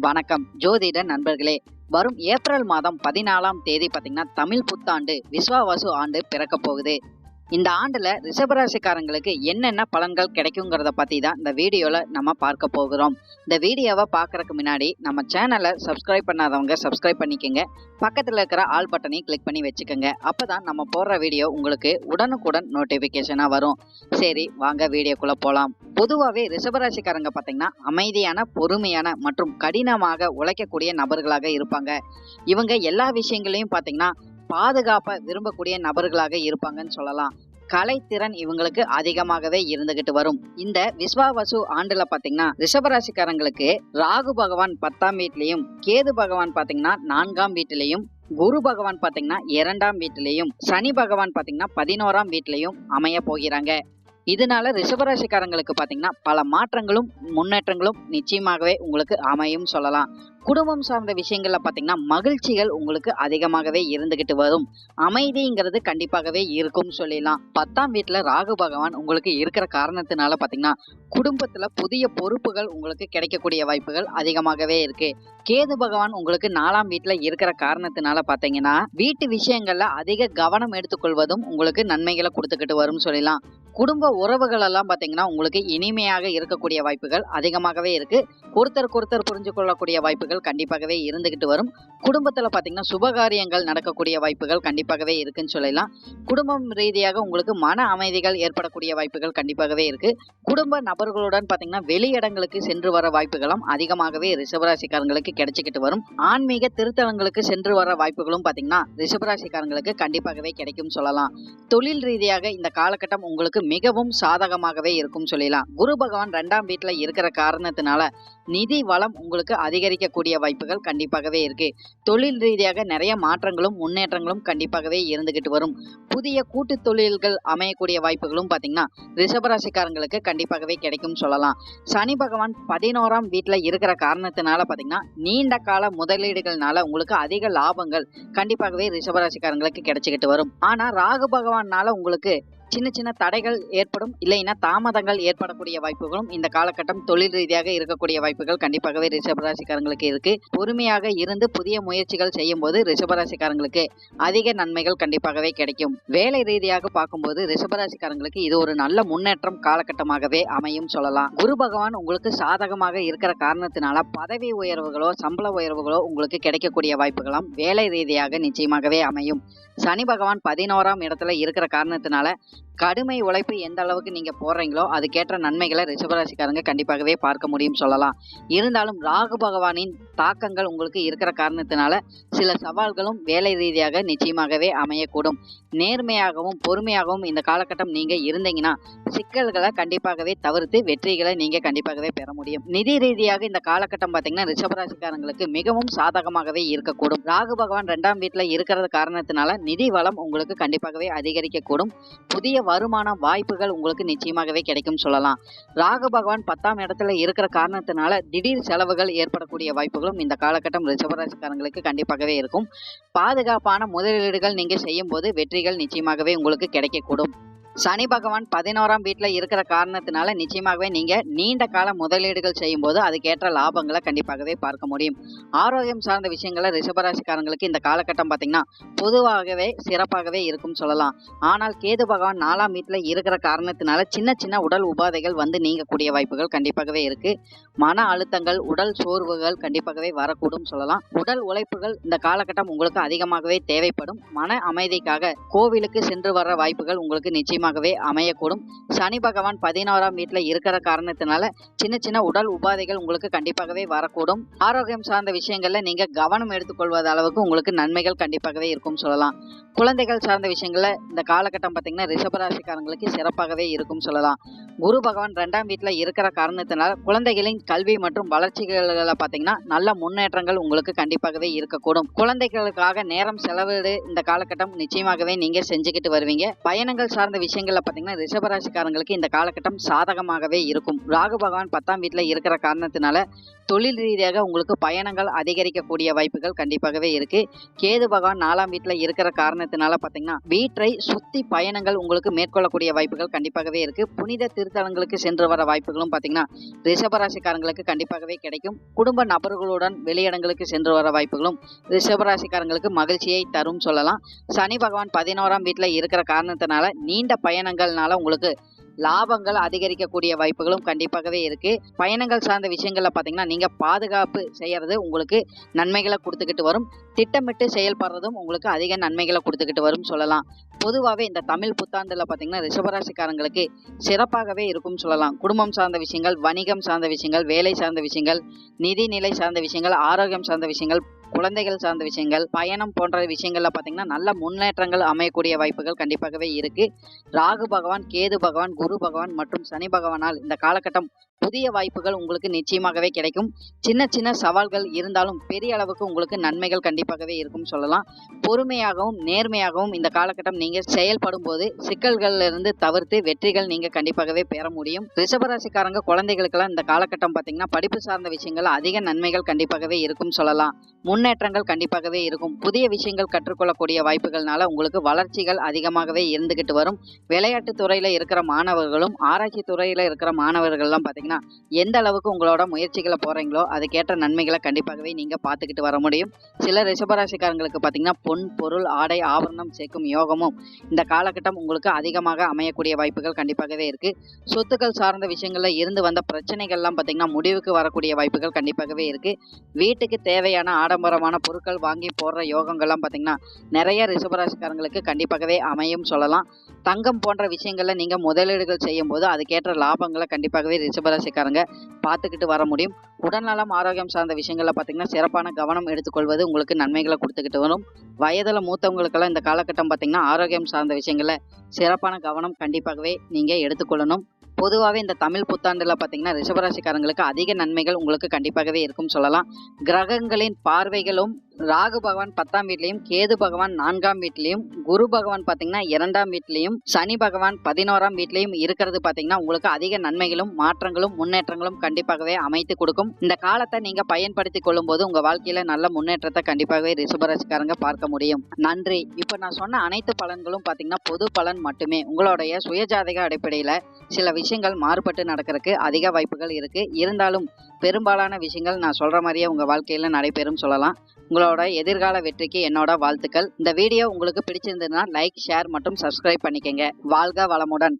வணக்கம். ஜோதிட நண்பர்களே வரும் ஏப்ரல் மாதம் பதினாலாம் தேதி பார்த்தீங்கன்னா தமிழ் புத்தாண்டு விஸ்வாவாசு ஆண்டு பிறக்க போகுது. இந்த ஆண்டுல ரிஷபராசிக்காரங்களுக்கு என்னென்ன பலன்கள் கிடைக்குங்கிறத பத்தி தான் இந்த வீடியோல நம்ம பார்க்க போகிறோம். இந்த வீடியோவை பார்க்கறதுக்கு முன்னாடி நம்ம சேனலை சப்ஸ்கிரைப் பண்ணாதவங்க சப்ஸ்கிரைப் பண்ணிக்கோங்க. பக்கத்துல இருக்கிற ஆல் பட்டனையும் கிளிக் பண்ணி வச்சுக்கோங்க. அப்பதான் நம்ம போடுற வீடியோ உங்களுக்கு உடனுக்குடன் நோட்டிபிகேஷனா வரும். சரி வாங்க வீடியோக்குள்ள போலாம். பொதுவாகவே ரிஷபராசிக்காரங்க பார்த்தீங்கன்னா அமைதியான பொறுமையான மற்றும் கடினமாக உழைக்கக்கூடிய நபர்களாக இருப்பாங்க. இவங்க எல்லா விஷயங்களையும் பார்த்தீங்கன்னா பாதுகாப்பை விரும்பக்கூடிய நபர்களாக இருப்பாங்கன்னு சொல்லலாம். கலைத்திறன் இவங்களுக்கு அதிகமாகவே இருந்துகிட்டு வரும். இந்த விஸ்வாவசு ஆண்டுல பாத்தீங்கன்னா ரிஷபராசிக்காரங்களுக்கு ராகு பகவான் பத்தாம் வீட்லயும் கேது பகவான் பாத்தீங்கன்னா நான்காம் வீட்டிலையும் குரு பகவான் பாத்தீங்கன்னா இரண்டாம் வீட்டிலையும் சனி பகவான் பாத்தீங்கன்னா பதினோராம் வீட்டிலையும் அமைய போகிறாங்க. இதனால ரிஷபராசிக்காரங்களுக்கு பாத்தீங்கன்னா பல மாற்றங்களும் முன்னேற்றங்களும் நிச்சயமாகவே உங்களுக்கு அமையும் சொல்லலாம். குடும்பம் சார்ந்த விஷயங்கள்ல பார்த்தீங்கன்னா மகிழ்ச்சிகள் உங்களுக்கு அதிகமாகவே இருந்துகிட்டு வரும். அமைதிங்கிறது கண்டிப்பாகவே இருக்கும் சொல்லிடலாம். பத்தாம் வீட்டில் ராகு பகவான் உங்களுக்கு இருக்கிற காரணத்தினால பார்த்தீங்கன்னா குடும்பத்தில் புதிய பொறுப்புகள் உங்களுக்கு கிடைக்கக்கூடிய வாய்ப்புகள் அதிகமாகவே இருக்கு. கேது பகவான் உங்களுக்கு நாலாம் வீட்டில் இருக்கிற காரணத்தினால பார்த்தீங்கன்னா வீட்டு விஷயங்களில் அதிக கவனம் எடுத்துக்கொள்வதும் உங்களுக்கு நன்மைகளை கொடுத்துக்கிட்டு வரும் சொல்லலாம் குடும்ப உறவுகள் எல்லாம் பார்த்தீங்கன்னா உங்களுக்கு இனிமையாக இருக்கக்கூடிய வாய்ப்புகள் அதிகமாகவே இருக்கு. ஒருத்தருக்கு ஒருத்தர் புரிஞ்சு கொள்ளக்கூடிய வாய்ப்புகள் வாய்ப்புகள் கண்டிப்பாகவே இருந்துகிட்டு வரும். குடும்பத்தில் பார்த்தீங்கன்னா சுபகாரியங்கள் நடக்கக்கூடிய வாய்ப்புகள் கண்டிப்பாகவே இருக்குன்னு சொல்லலாம். குடும்பம் ரீதியாக உங்களுக்கு மன அமைதிகள் ஏற்படக்கூடிய வாய்ப்புகள் கண்டிப்பாகவே இருக்கு. குடும்ப நபர்களுடன் பார்த்தீங்கன்னா வெளியிடங்களுக்கு சென்று வர வாய்ப்புகளும் அதிகமாகவே ரிஷபராசிக்காரங்களுக்கு கிடைச்சிக்கிட்டு வரும். ஆன்மீக திருத்தலங்களுக்கு சென்று வர வாய்ப்புகளும் பார்த்தீங்கன்னா ரிஷபராசிக்காரங்களுக்கு கண்டிப்பாகவே கிடைக்கும் சொல்லலாம். தொழில் ரீதியாக இந்த காலகட்டம் உங்களுக்கு மிகவும் சாதகமாகவே இருக்கும் சொல்லலாம். குரு பகவான் ரெண்டாம் வீட்டில் இருக்கிற காரணத்தினால நிதி வளம் உங்களுக்கு அதிகரிக்கக்கூடிய வாய்ப்புகள் கண்டிப்பாகவே இருக்கு. தொழில் ரீதியாக நிறைய மாற்றங்களும் முன்னேற்றங்களும் கண்டிப்பாகவே இருந்துகிட்டு வரும். புதிய கூட்டு தொழில்கள் அமையக்கூடிய வாய்ப்புகளும் பாத்தீங்கன்னா ரிஷபராசிக்காரங்களுக்கு கண்டிப்பாகவே கிடைக்கும் சொல்லலாம். சனி பகவான் பதினோராம் வீட்டுல இருக்கிற காரணத்தினால பாத்தீங்கன்னா நீண்ட கால முதலீடுகள்னால உங்களுக்கு அதிக லாபங்கள் கண்டிப்பாகவே ரிஷபராசிக்காரங்களுக்கு கிடைச்சிக்கிட்டு வரும். ஆனா ராகு பகவான்னால உங்களுக்கு சின்ன சின்ன தடைகள் ஏற்படும் இல்லைன்னா தாமதங்கள் ஏற்படக்கூடிய வாய்ப்புகளும் இந்த காலகட்டம் தொழில் ரீதியாக இருக்கக்கூடிய வாய்ப்புகள் கண்டிப்பாகவே ரிஷபராசிக்காரங்களுக்கு இருக்கு. பொறுமையாக இருந்து புதிய முயற்சிகள் செய்யும் போது ரிஷபராசிக்காரங்களுக்கு அதிக நன்மைகள் கண்டிப்பாகவே கிடைக்கும். வேலை ரீதியாக பார்க்கும்போது ரிஷபராசிக்காரங்களுக்கு இது ஒரு நல்ல முன்னேற்றம் காலகட்டமாகவே அமையும் சொல்லலாம். குரு பகவான் உங்களுக்கு சாதகமாக இருக்கிற காரணத்தினால பதவி உயர்வுகளோ சம்பள உயர்வுகளோ உங்களுக்கு கிடைக்கக்கூடிய வாய்ப்புகளும் வேலை ரீதியாக நிச்சயமாகவே அமையும். சனி பகவான் பதினோராம் இடத்துல இருக்கிற காரணத்தினால கடுமை உழைப்பு எந்த அளவுக்கு நீங்க போடுறீங்களோ அதுக்கேற்ற நன்மைகளை ரிஷபராசிக்காரங்க கண்டிப்பாகவே பார்க்க முடியும் சொல்லலாம். இருந்தாலும் ராகு பகவானின் தாக்கங்கள் உங்களுக்கு இருக்கிற காரணத்தினால சில சவால்களும் வேலை ரீதியாக நிச்சயமாகவே அமையக்கூடும். நேர்மையாகவும் பொறுமையாகவும் இந்த காலகட்டம் நீங்க இருந்தீங்கன்னா சிக்கல்களை கண்டிப்பாகவே தவிர்த்து வெற்றிகளை நீங்க கண்டிப்பாகவே பெற முடியும். நிதி ரீதியாக இந்த காலகட்டம் பாத்தீங்கன்னா ரிஷபராசிக்காரங்களுக்கு மிகவும் சாதகமாகவே இருக்கக்கூடும். ராகு பகவான் ரெண்டாம் வீட்டில் இருக்கிறது காரணத்தினால நிதி வளம் உங்களுக்கு கண்டிப்பாகவே அதிகரிக்கக்கூடும். புதிய வருமான வாய்ப்புகள் உங்களுக்கு நிச்சயமாகவே கிடைக்கும் சொல்லலாம். ராகு பகவான் பத்தாம் இடத்துல இருக்கிற காரணத்தினால திடீர் செலவுகள் ஏற்படக்கூடிய வாய்ப்புகளும் இந்த காலகட்டம் ரிஷபராசிக்காரங்களுக்கு கண்டிப்பாகவே இருக்கும். பாதுகாப்பான முதலீடுகள் நீங்க செய்யும் போது வெற்றிகள் நிச்சயமாகவே உங்களுக்கு கிடைக்கக்கூடும். சனி பகவான் பதினோராம் வீட்டில் இருக்கிற காரணத்தினால நிச்சயமாகவே நீங்கள் நீண்ட கால முதலீடுகள் செய்யும் போது அதுக்கேற்ற லாபங்களை கண்டிப்பாகவே பார்க்க முடியும். ஆரோக்கியம் சார்ந்த விஷயங்களை ரிஷபராசிக்காரங்களுக்கு இந்த காலகட்டம் பார்த்தீங்கன்னா பொதுவாகவே சிறப்பாகவே இருக்கும் சொல்லலாம். ஆனால் கேது பகவான் நாலாம் வீட்டில் இருக்கிற காரணத்தினால சின்ன சின்ன உடல் உபாதைகள் வந்து நீங்கக்கூடிய வாய்ப்புகள் கண்டிப்பாகவே இருக்கு. மன அழுத்தங்கள் உடல் சோர்வுகள் கண்டிப்பாகவே வரக்கூடும் சொல்லலாம். உடல் உழைப்புகள் இந்த காலகட்டம் உங்களுக்கு அதிகமாகவே தேவைப்படும். மன அமைதிக்காக கோவிலுக்கு சென்று வர வாய்ப்புகள் உங்களுக்கு காரணமாகவே அமையக்கூடும். சனி பகவான் பதினோராம் வீட்டில் இருக்கிற காரணத்தினால சின்ன சின்ன உடல் உபாதைகள் உங்களுக்கு கண்டிப்பாகவே வரக்கூடும். ஆரோக்கியம் சார்ந்த விஷயங்களில் நீங்க கவனம் எடுத்துக்கொள்வது அளவுக்கு உங்களுக்கு நன்மைகள் கண்டிப்பாகவே இருக்கும் சொல்லலாம். குழந்தைகள் சார்ந்த விஷயங்களில் இந்த காலகட்டம் பார்த்தீங்கன்னா ரிஷபராசிக்காரங்களுக்கு சிறப்பாகவே இருக்கும் சொல்லலாம். குரு பகவான் ரெண்டாம் வீட்டுல இருக்கிற காரணத்தினால குழந்தைகளின் கல்வி மற்றும் வளர்ச்சிகளில் பார்த்தீங்கன்னா நல்ல முன்னேற்றங்கள் உங்களுக்கு கண்டிப்பாகவே இருக்கக்கூடும். குழந்தைகளுக்காக நேரம் செலவிடு இந்த காலகட்டம் நிச்சயமாகவே நீங்க செஞ்சுக்கிட்டு வருவீங்க. பயணங்கள் சார்ந்த விஷயங்கள்ல பார்த்தீங்கன்னா ரிஷபராசிக்காரங்களுக்கு இந்த காலகட்டம் சாதகமாகவே இருக்கும். ராகு பகவான் பத்தாம் வீட்டுல இருக்கிற காரணத்தினால தொழில் ரீதியாக உங்களுக்கு பயணங்கள் அதிகரிக்கக்கூடிய வாய்ப்புகள் கண்டிப்பாகவே இருக்கு. கேது பகவான் நாலாம் வீட்டில் இருக்கிற காரணத்தினால பார்த்தீங்கன்னா வீட்டை சுத்தி பயணங்கள் உங்களுக்கு மேற்கொள்ளக்கூடிய வாய்ப்புகள் கண்டிப்பாகவே இருக்கு. புனித திருத்தலங்களுக்கு சென்று வர வாய்ப்புகளும் பார்த்தீங்கன்னா ரிஷபராசிக்காரங்களுக்கு கண்டிப்பாகவே கிடைக்கும். குடும்ப நபர்களுடன் வெளியிடங்களுக்கு சென்று வர வாய்ப்புகளும் ரிஷபராசிக்காரங்களுக்கு மகிழ்ச்சியை தரும் சொல்லலாம். சனி பகவான் பதினோராம் வீட்டில் இருக்கிற காரணத்தினால நீண்ட பயணங்கள்னால உங்களுக்கு லாபங்கள் அதிகரிக்கக்கூடிய வாய்ப்புகளும் கண்டிப்பாகவே இருக்கு. பயணங்கள் சார்ந்த விஷயங்கள்ல பாத்தீங்கன்னா நீங்க பாதுகாப்பு செய்யறது உங்களுக்கு நன்மைகளை கொடுத்துக்கிட்டு வரும். திட்டமிட்டு செயல்படுறதும் உங்களுக்கு அதிக நன்மைகளை கொடுத்துக்கிட்டு வரும் சொல்லலாம். பொதுவாகவே இந்த தமிழ் புத்தாண்டுல பாத்தீங்கன்னா ரிஷபராசிக்காரங்களுக்கு சிறப்பாகவே இருக்கும் சொல்லலாம். குடும்பம் சார்ந்த விஷயங்கள் வணிகம் சார்ந்த விஷயங்கள் வேலை சார்ந்த விஷயங்கள் நிதிநிலை சார்ந்த விஷயங்கள் ஆரோக்கியம் சார்ந்த விஷயங்கள் குழந்தைகள் சார்ந்த விஷயங்கள் பயணம் போன்ற விஷயங்கள்ல பாத்தீங்கன்னா நல்ல முன்னேற்றங்கள் அமையக்கூடிய வாய்ப்புகள் கண்டிப்பாகவே இருக்கு. ராகு பகவான் கேது பகவான் குரு பகவான் மற்றும் சனி பகவானால் இந்த காலகட்டம் புதிய வாய்ப்புகள் உங்களுக்கு நிச்சயமாகவே கிடைக்கும். சின்ன சின்ன சவால்கள் இருந்தாலும் பெரிய அளவுக்கு உங்களுக்கு நன்மைகள் கண்டிப்பாகவே இருக்கும் சொல்லலாம். பொறுமையாகவும் நேர்மையாகவும் இந்த காலகட்டம் நீங்க செயல்படும் போது சிக்கல்கள்ல இருந்து தவிர்த்து வெற்றிகள் நீங்க கண்டிப்பாகவே பெற முடியும். ரிஷபராசிக்காரங்க குழந்தைகளுக்கெல்லாம் இந்த காலகட்டம் பாத்தீங்கன்னா படிப்பு சார்ந்த விஷயங்கள் அதிக நன்மைகள் கண்டிப்பாகவே இருக்கும் சொல்லலாம். முன்னேற்றங்கள் கண்டிப்பாகவே இருக்கும். புதிய விஷயங்கள் கற்றுக்கொள்ளக்கூடிய வாய்ப்புகள்னால உங்களுக்கு வளர்ச்சிகள் அதிகமாகவே இருந்துகிட்டு வரும். விளையாட்டு துறையில இருக்கிற மாணவர்களும் ஆராய்ச்சி துறையில இருக்கிற மாணவர்கள்லாம் பாத்தீங்கன்னா எந்த அளவுக்கு உங்களோட முயற்சிகளை போறீங்களோ அதுக்கேற்ற நன்மைகளை கண்டிப்பாகவே நீங்க பார்த்துக்கிட்டு வர முடியும். சில ரிஷபராசிக்காரங்களுக்கு பாத்தீங்கன்னா பொன் பொருள் ஆடை ஆபரணம் சேர்க்கும் யோகமும் இந்த காலகட்டம் உங்களுக்கு அதிகமாக அமையக்கூடிய வாய்ப்புகள் கண்டிப்பாகவே இருக்கு. சொத்துக்கள் சார்ந்த விஷயங்கள்ல இருந்து வந்த பிரச்சனைகள்லாம் பாத்தீங்கன்னா முடிவுக்கு வரக்கூடிய வாய்ப்புகள் கண்டிப்பாகவே இருக்கு. வீட்டுக்கு தேவையான ஆடம்பரமான பொருட்கள் வாங்கி போடுற யோகங்கள்லாம் பார்த்தீங்கன்னா நிறைய ரிஷபராசிக்காரங்களுக்கு கண்டிப்பாகவே அமையும் சொல்லலாம். தங்கம் போன்ற விஷயங்களை நீங்கள் முதலீடுகள் செய்யும் போது அதுக்கேற்ற லாபங்களை கண்டிப்பாகவே ரிஷபராசிக்காரங்க பார்த்துக்கிட்டு வர முடியும். உடல்நலம் ஆரோக்கியம் சார்ந்த விஷயங்களில் பார்த்தீங்கன்னா சிறப்பான கவனம் எடுத்துக்கொள்வது உங்களுக்கு நன்மைகளை கொடுத்துக்கிட்டு வரும். வயதில் மூத்தவங்களுக்கெல்லாம் இந்த காலகட்டம் பார்த்தீங்கன்னா ஆரோக்கியம் சார்ந்த விஷயங்களை சிறப்பான கவனம் கண்டிப்பாகவே நீங்கள் எடுத்துக்கொள்ளணும். பொதுவாகவே இந்த தமிழ் புத்தாண்டில் பார்த்தீங்கன்னா ரிஷபராசிக்காரங்களுக்கு அதிக நன்மைகள் உங்களுக்கு கண்டிப்பாகவே இருக்கும் சொல்லலாம். கிரகங்களின் பார்வைகளும் ராகு பகவான் பத்தாம் வீட்லையும் கேது பகவான் நான்காம் வீட்லையும் குரு பகவான் பார்த்தீங்கன்னா இரண்டாம் வீட்லையும் சனி பகவான் பதினோராம் வீட்லையும் இருக்கிறது பார்த்தீங்கன்னா உங்களுக்கு அதிக நன்மைகளும் மாற்றங்களும் முன்னேற்றங்களும் கண்டிப்பாகவே அமைத்து கொடுக்கும். இந்த காலத்தை நீங்க பயன்படுத்தி கொள்ளும் போது உங்க வாழ்க்கையில நல்ல முன்னேற்றத்தை கண்டிப்பாகவே ரிஷபராசிக்காரங்க பார்க்க முடியும். நன்றி. இப்போ நான் சொன்ன அனைத்து பலன்களும் பார்த்தீங்கன்னா பொது பலன் மட்டுமே. உங்களுடைய சுயஜாதக அடிப்படையில சில விஷயங்கள் மாறுபட்டு நடக்கிறதுக்கு அதிக வாய்ப்புகள் இருக்கு. இருந்தாலும் பெரும்பாலான விஷயங்கள் நான் சொல்ற மாதிரியே உங்க வாழ்க்கையில நடைபெறும் சொல்லலாம். உங்களோட எதிர்கால வெற்றிக்கு என்னோட வாழ்த்துக்கள். இந்த வீடியோ உங்களுக்கு பிடிச்சிருந்ததுன்னா லைக் ஷேர் மற்றும் சப்ஸ்கிரைப் பண்ணிக்கங்க. வாழ்க வளமுடன்.